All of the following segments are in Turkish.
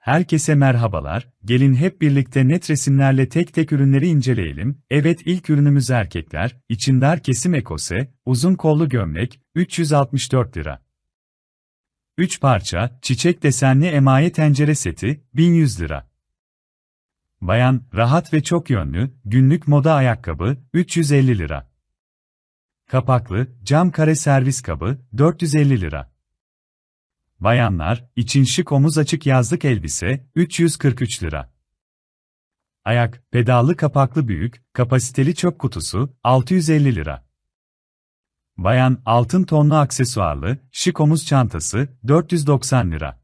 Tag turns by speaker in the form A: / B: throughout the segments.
A: Herkese merhabalar, gelin hep birlikte net resimlerle tek tek ürünleri inceleyelim. Evet ilk ürünümüz erkekler, için dar kesim ekose, uzun kollu gömlek, 364 lira. 3 parça, çiçek desenli emaye tencere seti, 1100 lira. Bayan, rahat ve çok yönlü, günlük moda ayakkabı, 350 lira. Kapaklı, cam kare servis kabı, 450 lira. Bayanlar, için şık omuz açık yazlık elbise, 343 lira. Ayak, pedallı kapaklı büyük, kapasiteli çöp kutusu, 650 lira. Bayan, altın tonlu aksesuarlı, şık omuz çantası, 490 lira.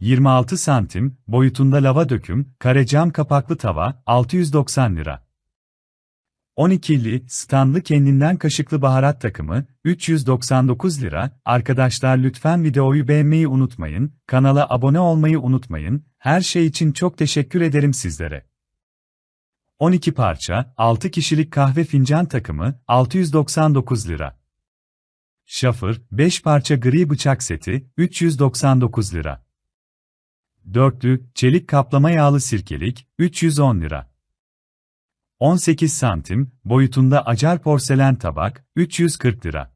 A: 26 santim, boyutunda lava döküm, kare cam kapaklı tava, 690 lira. 12'li, standlı kendinden kaşıklı baharat takımı, 399 lira. Arkadaşlar lütfen videoyu beğenmeyi unutmayın, kanala abone olmayı unutmayın, her şey için çok teşekkür ederim sizlere. 12 parça, 6 kişilik kahve fincan takımı, 699 lira. Şafır, 5 parça gri bıçak seti, 399 lira. Dörtlü, çelik kaplama yağlı sirkelik, 310 lira. 18 santim, boyutunda acar porselen tabak, 340 lira.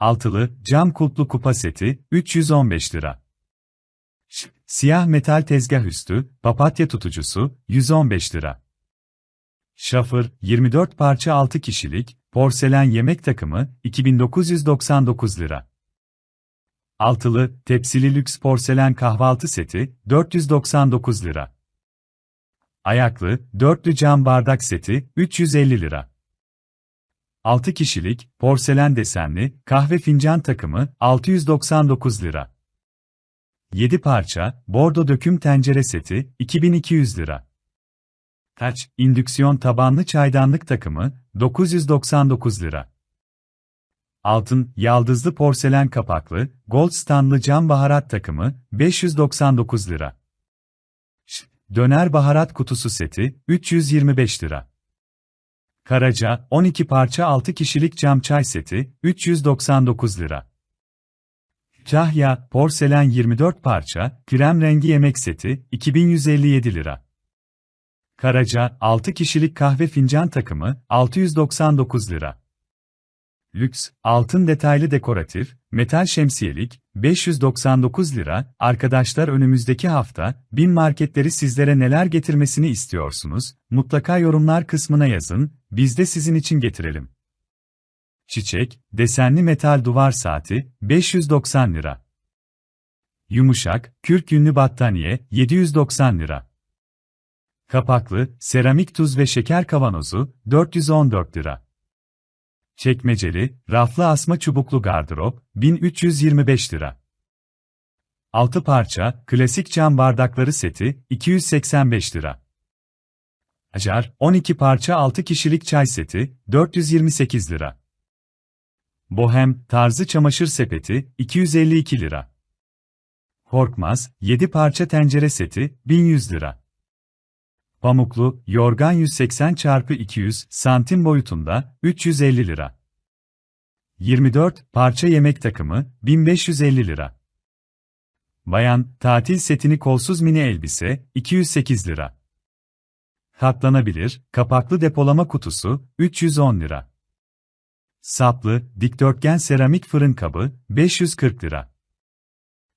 A: Altılı, cam kulplu kupa seti, 315 lira. Siyah metal tezgah üstü, papatya tutucusu, 115 lira. Şafır, 24 parça 6 kişilik, porselen yemek takımı, 2999 lira. Altılı, tepsili lüks porselen kahvaltı seti, 499 lira. Ayaklı, dörtlü cam bardak seti, 350 lira. 6 kişilik, porselen desenli, kahve fincan takımı, 699 lira. 7 parça, bordo döküm tencere seti, 2200 lira. Taç, indüksiyon tabanlı çaydanlık takımı, 999 lira. Altın, yaldızlı porselen kapaklı, gold standlı cam baharat takımı, 599 lira. Döner baharat kutusu seti, 325 lira. Karaca, 12 parça 6 kişilik cam çay seti, 399 lira. Cahya, porselen 24 parça, krem rengi yemek seti, 2157 lira. Karaca, 6 kişilik kahve fincan takımı, 699 lira. Lüks, altın detaylı dekoratif, metal şemsiyelik, 599 lira. Arkadaşlar önümüzdeki hafta, bin marketleri sizlere neler getirmesini istiyorsunuz? Mutlaka yorumlar kısmına yazın, biz de sizin için getirelim. Çiçek, desenli metal duvar saati, 590 lira. Yumuşak, kürk yünlü battaniye, 790 lira. Kapaklı, seramik tuz ve şeker kavanozu, 414 lira. Çekmeceli, raflı asma çubuklu gardırop, 1325 lira. 6 parça, klasik cam bardakları seti, 285 lira. Acar, 12 parça 6 kişilik çay seti, 428 lira. Bohem, tarzı çamaşır sepeti, 252 lira. Korkmaz, 7 parça tencere seti, 1100 lira. Pamuklu, yorgan 180 x 200 santim boyutunda, 350 lira. 24 parça yemek takımı, 1550 lira. Bayan, tatil setini kolsuz mini elbise, 208 lira. Katlanabilir, kapaklı depolama kutusu, 310 lira. Saplı, dikdörtgen seramik fırın kabı, 540 lira.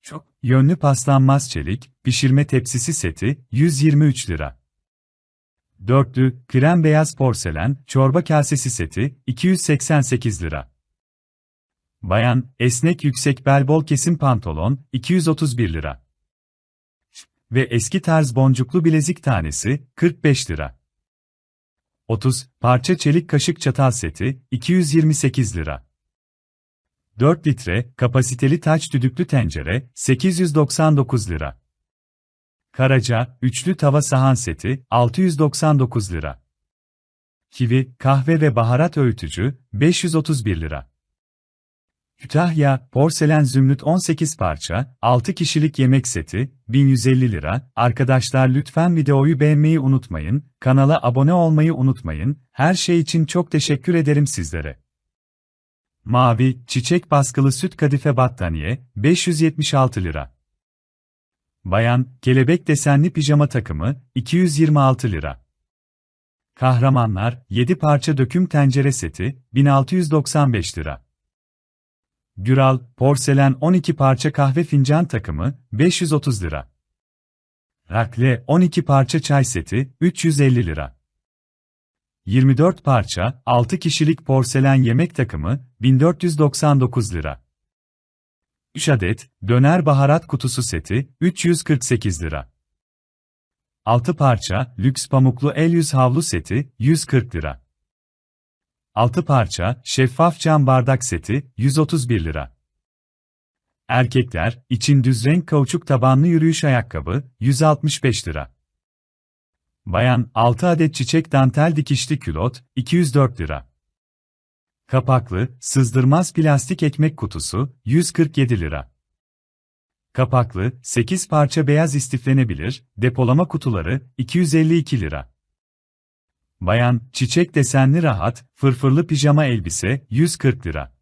A: Çok yönlü paslanmaz çelik, pişirme tepsisi seti, 123 lira. Dörtlü, krem beyaz porselen, çorba kasesi seti, 288 lira. Bayan, esnek yüksek bel bol kesim pantolon, 231 lira. Ve eski tarz boncuklu bilezik tanesi, 45 lira. 30, parça çelik kaşık çatal seti, 228 lira. 4 litre, kapasiteli taç düdüklü tencere, 899 lira. Karaca, üçlü tava sahan seti, 699 lira. Kivi, kahve ve baharat öğütücü, 531 lira. Kütahya, porselen zümrüt 18 parça, 6 kişilik yemek seti, 1150 lira. Arkadaşlar lütfen videoyu beğenmeyi unutmayın, kanala abone olmayı unutmayın, her şey için çok teşekkür ederim sizlere. Mavi, çiçek baskılı süt kadife battaniye, 576 lira. Bayan, kelebek desenli pijama takımı, 226 lira. Kahramanlar, 7 parça döküm tencere seti, 1695 lira. Güral, porselen 12 parça kahve fincan takımı, 530 lira. Rakle, 12 parça çay seti, 350 lira. 24 parça, 6 kişilik porselen yemek takımı, 1499 lira. 3 adet, döner baharat kutusu seti, 348 lira. 6 parça, lüks pamuklu el yüz havlu seti, 140 lira. 6 parça, şeffaf cam bardak seti, 131 lira. Erkekler, için düz renk kauçuk tabanlı yürüyüş ayakkabı, 165 lira. Bayan, 6 adet çiçek dantel dikişli külot, 204 lira. Kapaklı, sızdırmaz plastik ekmek kutusu, 147 lira. Kapaklı, 8 parça beyaz istiflenebilir, depolama kutuları, 252 lira. Bayan, çiçek desenli rahat, fırfırlı pijama elbise, 140 lira.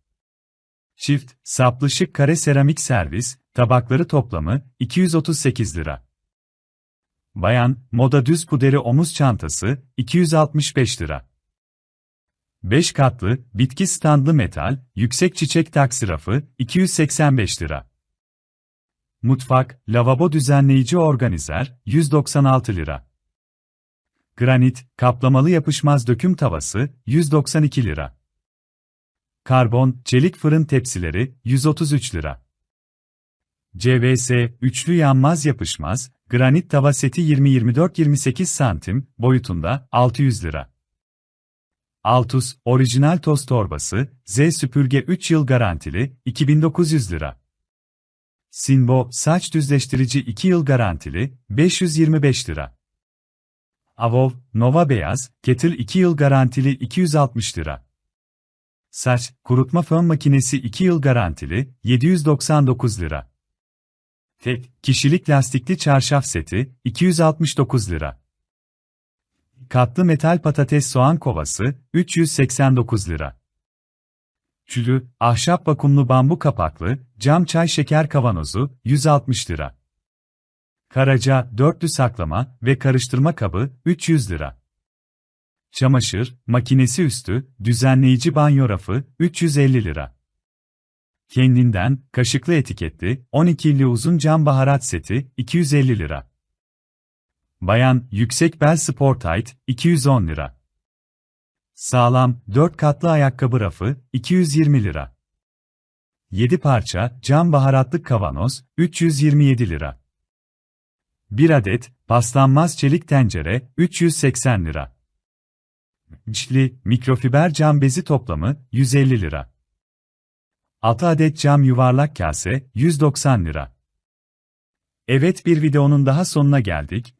A: Çift, saplı şık kare seramik servis, tabakları toplamı, 238 lira. Bayan, moda düz puderi omuz çantası, 265 lira. 5 katlı, bitki standlı metal, yüksek çiçek taksi rafı, 285 lira. Mutfak, lavabo düzenleyici organizer, 196 lira. Granit, kaplamalı yapışmaz döküm tavası, 192 lira. Karbon, çelik fırın tepsileri, 133 lira. CVS, üçlü yanmaz yapışmaz, granit tava seti 20-24-28 santim, boyutunda, 600 lira. Altus, orijinal toz torbası, Z süpürge 3 yıl garantili, 2900 lira. Sinbo, saç düzleştirici 2 yıl garantili, 525 lira. Avov, Nova Beyaz, Kettle 2 yıl garantili 260 lira. Saç, kurutma fön makinesi 2 yıl garantili, 799 lira. Tek, kişilik lastikli çarşaf seti, 269 lira. Katlı metal patates soğan kovası, 389 lira. Çülü, ahşap vakumlu bambu kapaklı, cam çay şeker kavanozu, 160 lira. Karaca, dörtlü saklama ve karıştırma kabı, 300 lira. Çamaşır, makinesi üstü, düzenleyici banyo rafı, 350 lira. Kendinden, kaşıklı etiketli, 12'li uzun cam baharat seti, 250 lira. Bayan, yüksek bel spor tight, 210 lira. Sağlam, 4 katlı ayakkabı rafı, 220 lira. 7 parça, cam baharatlı kavanoz, 327 lira. 1 adet, paslanmaz çelik tencere, 380 lira. Çli, mikrofiber cam bezi toplamı, 150 lira. 6 adet cam yuvarlak kase, 190 lira. Evet bir videonun daha sonuna geldik.